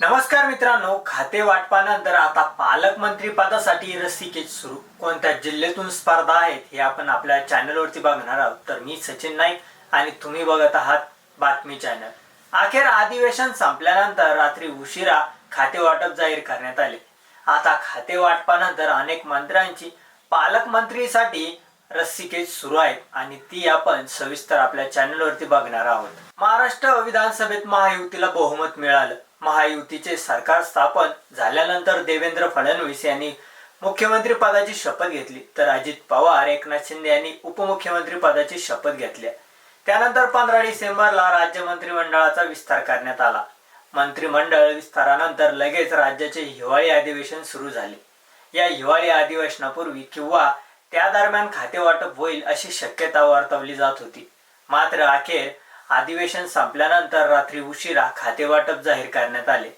नमस्कार मित्रांनो खाते वाटपानंतर आता पालकमंत्री पदासाठी रस्सीकेच सुरू. कोणत्या जिल्ह्यातून स्पर्धा आहेत हे आपण आपल्या चॅनलवरती बघणार आहोत. तर मी सचिन नाईक आणि तुम्ही बघत आहात बातमी चॅनल. अखेर अधिवेशन संपल्यानंतर रात्री उशिरा खाते वाटप जाहीर करण्यात आले. आता खाते वाटपानंतर अनेक मंत्र्यांची पालकमंत्रीसाठी रस्सीकेच सुरू आहेत आणि ती आपण सविस्तर आपल्या चॅनलवरती बघणार आहोत. महाराष्ट्र विधानसभेत महायुतीला बहुमत मिळालं. महायुतीचे सरकार स्थापन झाल्यानंतर देवेंद्र फडणवीस यांनी मुख्यमंत्री पदाची शपथ घेतली. तर अजित पवार एकनाथ शिंदे यांनी उपमुख्यमंत्री पदाची शपथ घेतली. त्यानंतर पंधरा डिसेंबरला राज्य मंत्रिमंडळाचा विस्तार करण्यात आला. मंत्रिमंडळ विस्तारानंतर लगेच राज्याचे हिवाळी अधिवेशन सुरू झाले. या हिवाळी अधिवेशनापूर्वी किंवा त्या दरम्यान खाते वाटप होईल अशी शक्यता वर्तवली जात होती. मात्र अखेर अधिवेशन संपल्यानंतर रात्री उशिरा खातेवाटप जाहीर करण्यात आले.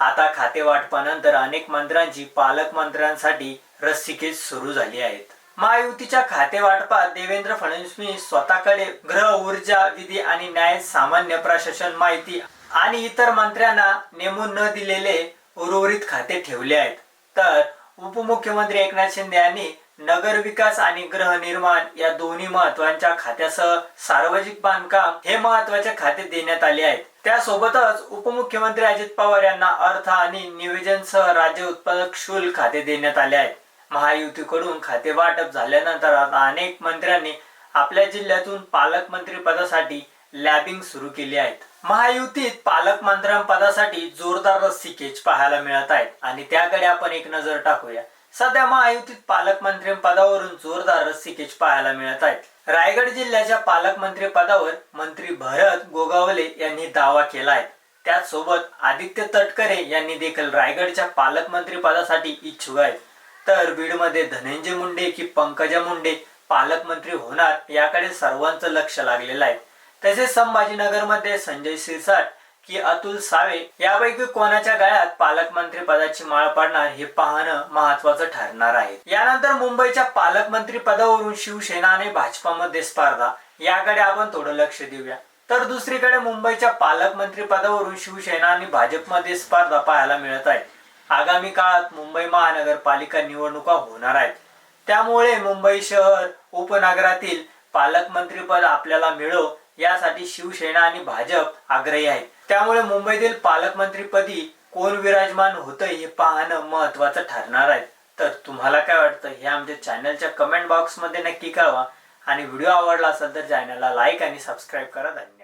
आता खातेवाटपानंतर अनेक मंत्र्यांची पालकमंत्र्यांसाठी रस्सीखेच सुरू झाली आहेत. महायुतीच्या खातेवाटपात देवेंद्र फडणवीस स्वतःकडे गृह ऊर्जा विधी आणि न्याय सामान्य प्रशासन माहिती आणि इतर मंत्र्यांना नेमून न दिलेले उर्वरित खाते ठेवले आहेत. तर उपमुख्यमंत्री एकनाथ शिंदे यांनी नगर विकास आणि गृहनिर्माण या दोन्ही महत्त्वाच्या खात्यासह सार्वजनिक बांधकाम हे महत्त्वाचे खाते देण्यात आले आहेत. त्यासोबतच उपमुख्यमंत्री अजित पवार यांना अर्थ आणि नियोजनसह राज्य उत्पादक शुल्क खाते देण्यात आले आहेत. महायुतीकडून खाते वाटप झाल्यानंतर आता अनेक मंत्र्यांनी आपल्या जिल्ह्यातून पालकमंत्री पदासाठी लॅबिंग सुरू केली आहेत. महायुतीत पालकमंत्र्यांपदासाठी जोरदार रस्सी केच पाहायला मिळत आहेत आणि त्याकडे आपण एक नजर टाकूया. सध्या महायुतीत पालकमंत्री पदावरून जोरदार रस्सी केच पाहायला मिळत आहेत. रायगड जिल्ह्याच्या पालकमंत्री पदावर मंत्री भरत गोगावले यांनी दावा केला आहे त्याचसोबत आदित्य तटकरे यांनी देखील रायगडच्या पालकमंत्री पदासाठी इच्छुक आहेत. तर बीडमध्ये धनंजय मुंडे की पंकजा मुंडे पालकमंत्री होणार याकडे सर्वांचं लक्ष लागलेलं आहे. तसेच संभाजीनगरमध्ये संजय सिरसाट की अतुल सावे यापैकी कोणाच्या गळ्यात पालकमंत्री पदाची माळ पडणार हे पाहणं महत्वाचं ठरणार आहे. यानंतर मुंबईच्या पालकमंत्री पदावरून शिवसेना आणि भाजपामध्ये स्पर्धा. याकडे आपण थोडं लक्ष देऊया. तर दुसरीकडे मुंबईच्या पालकमंत्री पदावरून शिवसेना आणि भाजपमध्ये स्पर्धा पाहायला मिळत आहे. आगामी काळात मुंबई महानगरपालिका निवडणुका होणार आहेत. त्यामुळे मुंबई शहर उपनगरातील पालकमंत्रीपद आपल्याला मिळो यासाठी शिवसेना आणि भाजप आग्रही आहेत. त्यामुळे मुंबईतील पालकमंत्रीपदी कोण विराजमान होतं हे पाहणं महत्वाचं ठरणार आहे. तर तुम्हाला काय वाटतं? हे आमच्या चॅनलच्या कमेंट बॉक्समध्ये नक्की कळवा. आणि व्हिडिओ आवडला असेल तर चॅनलला लाईक आणि सबस्क्राईब करा. धन्यवाद.